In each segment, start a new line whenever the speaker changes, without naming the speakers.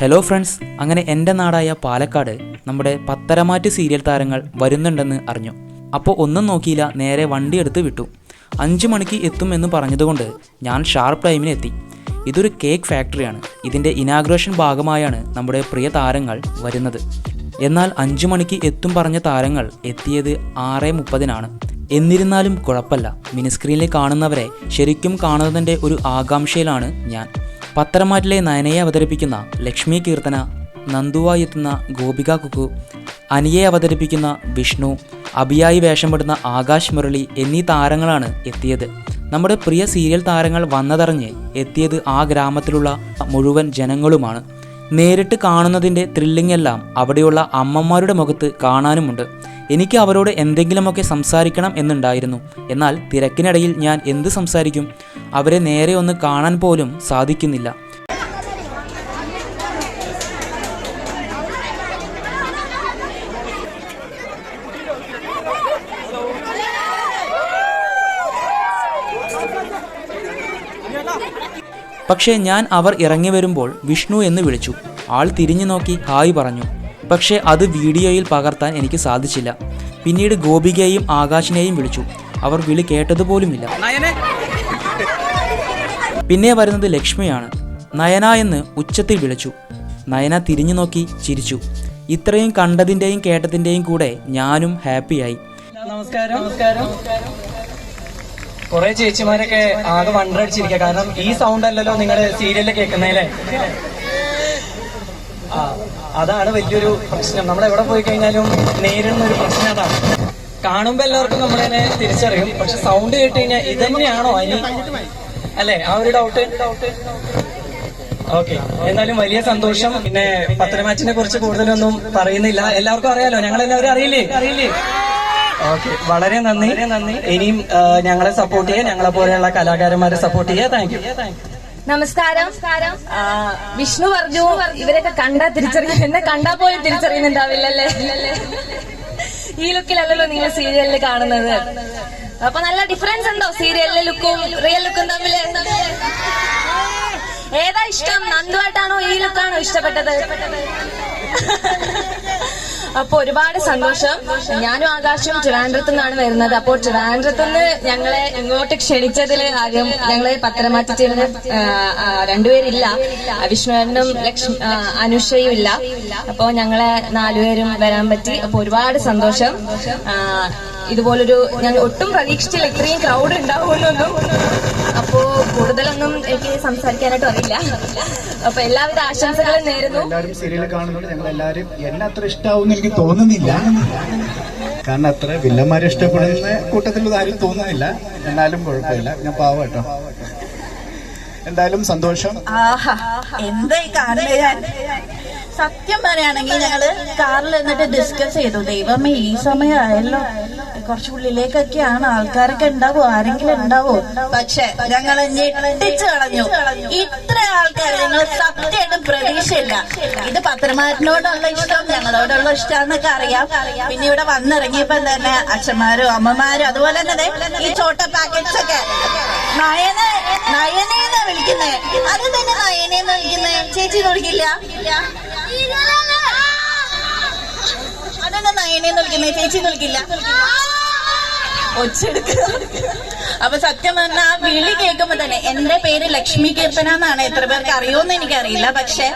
Hello friends അങ്ങനെ എന്റെ നാടായ പാലക്കാട് നമ്മുടെ പത്തരമാറ്റ് സീരിയൽ താരങ്ങൾ വരുന്നുണ്ടെന്ന് അറിഞ്ഞു. അപ്പോൾ ഒന്നും നോക്കിയില്ല നേരെ വണ്ടി എടുത്ത് വിട്ടു. അഞ്ച് മണിക്ക് എത്തും എന്ന് പറഞ്ഞതുകൊണ്ട് ഞാൻ ഷാർപ്പ് ടൈമിന് എത്തി. ഇതൊരു കേക്ക് ഫാക്ടറിയാണ്. ഇതിന്റെ ഇനാഗ്രേഷൻ ഭാഗമായാണ് നമ്മുടെ പ്രിയ താരങ്ങൾ വരുന്നത്. എന്നാൽ അഞ്ചു മണിക്ക് എത്തും പറഞ്ഞ താരങ്ങൾ എത്തിയത് ആറ് മുപ്പതിനാണ്. എന്നിരുന്നാലും കുഴപ്പമില്ല. മിനിസ്ക്രീനിൽ കാണുന്നവരെ ശരിക്കും കാണുന്നതിന്റെ ഒരു ആകാംക്ഷയിലാണ് ഞാൻ. പത്തരമാറ്റിലെ നയനയെ അവതരിപ്പിക്കുന്ന ലക്ഷ്മി കീർത്തന നന്ദുവായി എത്തുന്ന ഗോപിക കുക്കു അനിയെ അവതരിപ്പിക്കുന്ന വിഷ്ണു അഭിയായി വേഷമിടുന്ന ആകാശ് മുരളി എന്നീ താരങ്ങളാണ് എത്തിയത്. നമ്മുടെ പ്രിയ സീരിയൽ താരങ്ങൾ വന്നതറിഞ്ഞ് എത്തിയത് ആ ഗ്രാമത്തിലുള്ള മുഴുവൻ ജനങ്ങളുമാണ്. നേരിട്ട് കാണുന്നതിന്റെ ത്രില്ലിംഗ് എല്ലാം അവിടെയുള്ള അമ്മമാരുടെ മുഖത്ത് കാണാനുമുണ്ട്. എനിക്ക് അവരോട് എന്തെങ്കിലുമൊക്കെ സംസാരിക്കണം എന്നുണ്ടായിരുന്നു. എന്നാൽ തിരക്കിനിടയിൽ ഞാൻ എന്ത് സംസാരിക്കും? അവരെ നേരെ ഒന്ന് കാണാൻ പോലും സാധിക്കുന്നില്ല. പക്ഷേ ഞാൻ അവർ ഇറങ്ങി വരുമ്പോൾ വിഷ്ണു എന്ന് വിളിച്ചു. ആൾ തിരിഞ്ഞു നോക്കി ഹായ് പറഞ്ഞു. പക്ഷേ അത് വീഡിയോയിൽ പകർത്താൻ എനിക്ക് സാധിച്ചില്ല. പിന്നീട് ഗോപികയെയും ആകാശിനെയും വിളിച്ചു. അവർ വിളി കേട്ടതുപോലുമില്ല. പിന്നെ വരുന്നത് ലക്ഷ്മിയാണ്. നയന എന്ന് ഉച്ചത്തിൽ വിളിച്ചു. നയന തിരിഞ്ഞു നോക്കി ചിരിച്ചു. ഇത്രയും കണ്ടതിന്റെയും കേട്ടതിന്റെയും കൂടെ ഞാനും ഹാപ്പിയായി.
നമസ്കാരം. കുറെ ചേച്ചിമാരൊക്കെ ആകെ വണ്ടടിച്ചിരിക്കുക. കാരണം ഈ സൗണ്ട് അല്ലല്ലോ നിങ്ങളുടെ സീരിയലിൽ കേൾക്കുന്നേലേ ആ. അതാണ് വലിയൊരു പ്രശ്നം. നമ്മൾ എവിടെ പോയി കഴിഞ്ഞാലും നേരിടുന്ന ഒരു പ്രശ്നം അതാണ്. കാണുമ്പോ എല്ലാവർക്കും നമ്മളതിനെ തിരിച്ചറിയും. പക്ഷെ സൗണ്ട് കേട്ട് കഴിഞ്ഞാൽ ഇത് അനി അല്ലെ? ആ ഒരു ഡൗട്ട് ഓക്കെ എന്നാലും വലിയ സന്തോഷം. പിന്നെ പത്തനമാച്ചിനെ കുറിച്ച് കൂടുതലൊന്നും പറയുന്നില്ല. എല്ലാവർക്കും അറിയാലോ? ഞങ്ങൾ എല്ലാവരും അറിയില്ലേ? അറിയില്ലേ ഓക്കെ വളരെ നന്ദി. നന്ദി ഇനിയും ഞങ്ങളെ സപ്പോർട്ട് ചെയ്യുക. ഞങ്ങളെ പോലെയുള്ള കലാകാരന്മാരെ സപ്പോർട്ട് ചെയ്യുക. താങ്ക് യു
നമസ്കാരം. വിഷ്ണു പറഞ്ഞു ഇവരൊക്കെ കണ്ടാ തിരിച്ചറിയും എന്നെ കണ്ടാ പോലും തിരിച്ചറിയുന്നുണ്ടാവില്ലല്ലേ? ഈ ലുക്കിലല്ലല്ലോ നിങ്ങൾ സീരിയലിൽ കാണുന്നത്. അപ്പൊ നല്ല ഡിഫറൻസ് ഉണ്ടോ സീരിയലിലെ ലുക്കും റിയൽ ലുക്കും തമ്മിൽ? ഏതാ ഇഷ്ടം? നന്ദുവായിട്ടാണോ ഈ ലുക്കാണോ ഇഷ്ടപ്പെട്ടത്. അപ്പൊ ഒരുപാട് സന്തോഷം. ഞാനും ആകാശം ട്രിവാൻഡ്രത്തു നിന്നാണ് വരുന്നത്. അപ്പോൾ ട്രിവാൻഡ്രത്തു നിന്ന് ഞങ്ങളെ ഇങ്ങോട്ട് ക്ഷണിച്ചതിൽ ആദ്യം ഞങ്ങളെ പത്തനംതിട്ട ടീമിന് രണ്ടുപേരില്ല. വിഷ്ണുവേനും ലക്ഷ്മി അനുഷയും ഇല്ല. അപ്പോ ഞങ്ങളെ നാലുപേരും വരാൻ പറ്റി. അപ്പൊ ഒരുപാട് സന്തോഷം. ഇതുപോലൊരു ഞങ്ങൾ ഒട്ടും പ്രതീക്ഷിച്ചില്ല. ഇത്രയും ക്രൗഡ് ഉണ്ടാവുമെന്നൊന്നും. അപ്പോ കൂടുതലൊന്നും എനിക്ക് സംസാരിക്കാനായിട്ട് അറിയില്ല അപ്പൊ എല്ലാവിധ ആശംസകളും നേരുന്നു.
എല്ലാവരും സീരിയൽ കാണുന്നുണ്ട്. ഞങ്ങൾ എല്ലാവരും എന്നെ അത്ര ഇഷ്ടാവും എനിക്ക് തോന്നുന്നില്ല. കാരണം അത്ര വില്ലന്മാരെ ഇഷ്ടപ്പെടുന്ന കൂട്ടത്തിൽ ആരും തോന്നുന്നില്ല. എന്നാലും കുഴപ്പമില്ല. ഞാൻ പാവം കേട്ടോ. എന്തായാലും സന്തോഷം.
ആഹാ. എന്തായി കാണുന്നത് ഞാൻ? സത്യം പറയുകയാണെങ്കിൽ ഞങ്ങൾ കാറിൽ എന്നിട്ട് ഡിസ്കസ് ചെയ്തു. ദൈവമേ ഈ സമയമായല്ലോ. കുറച്ച് ഉള്ളിലേക്കൊക്കെയാണ്. ആൾക്കാരൊക്കെ ഉണ്ടാവോ? ആരെങ്കിലും ഉണ്ടാവോ? പക്ഷെ ഞങ്ങൾ ഞെട്ടിച്ചു കളഞ്ഞു. ഇത്ര ആൾക്കാർ ഞങ്ങൾ സത്യമായിട്ടും പ്രതീക്ഷയില്ല. ഇത് പത്രമാരനോടുള്ള ഇഷ്ടം ഞങ്ങളോടുള്ള ഇഷ്ടമാണെന്നൊക്കെ അറിയാം. പിന്നെ ഇവിടെ വന്നിറങ്ങിയപ്പോ തന്നെ അച്ഛന്മാരും അമ്മമാരും അതുപോലെ തന്നെ ഈ ചോട്ട പാക്കറ്റ്സ് ഒക്കെ. നയന നയനെന്ന് വിളിക്കുന്നേ? അത് തന്നെ നയനെന്ന് വിളിക്കുന്നേ? ചേച്ചി വിളിക്കില്ല? അതെന്താ നയനെന്ന് വിളിക്കുന്നേ? ചേച്ചി വിളിക്കില്ല. ഒച്ചെടുക്കുക അപ്പൊ സത്യം പറഞ്ഞാൽ ആ വിളി കേൾക്കുമ്പോ തന്നെ എന്റെ പേര് ലക്ഷ്മി കീർത്തന എന്നാണ്. എത്ര പേർക്ക് അറിയുമെന്ന് എനിക്കറിയില്ല. പക്ഷെ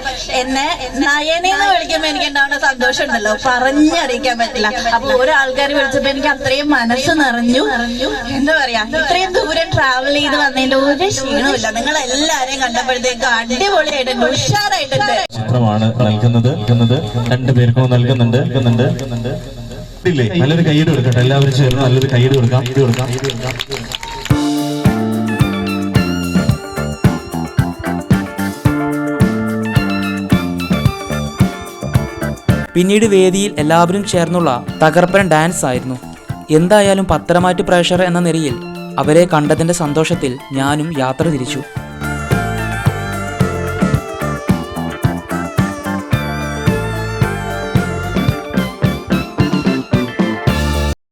എന്നെ നയനെന്ന് വിളിക്കുമ്പോ എനിക്ക് ഉണ്ടാവുന്ന സന്തോഷം ഉണ്ടല്ലോ പറഞ്ഞറിയിക്കാൻ പറ്റില്ല. അപ്പൊ ഓരോ ആൾക്കാർ വിളിച്ചപ്പോ എനിക്ക് അത്രയും മനസ്സ് നിറഞ്ഞു. എന്താ പറയാ ഇത്രയും ദൂരം ട്രാവൽ ചെയ്ത് വന്നതിന്റെ ഒരു ക്ഷീണമില്ല നിങ്ങൾ എല്ലാരെയും കണ്ടപ്പോഴത്തേക്ക് അടിപൊളിയായിട്ടുണ്ട് ഉഷാറായിട്ടുണ്ട്.
ചിത്രമാണ് നൽകുന്നത്. നൽകുന്നത്. രണ്ടു പേർക്കും നൽകുന്നുണ്ട് നൽകുന്നുണ്ട്. നൽകുന്നുണ്ട്. ഇല്ലേ? നല്ലൊരു കൈയ്യടി കൊടുക്കട്ടെ. എല്ലാവരും ചേർന്ന് നല്ലൊരു കൈയ്യടി കൊടുക്കാം. ഇത് കൊടുക്കാം.
പിന്നീട് വേദിയിൽ എല്ലാവരും ചേർന്നുള്ള തകർപ്പൻ ഡാൻസ് ആയിരുന്നു. എന്തായാലും പത്തരമാറ്റ് പ്രഷർ എന്ന നിലയിൽ അവരെ കണ്ടതിന്റെ സന്തോഷത്തിൽ ഞാനും യാത്ര തിരിച്ചു.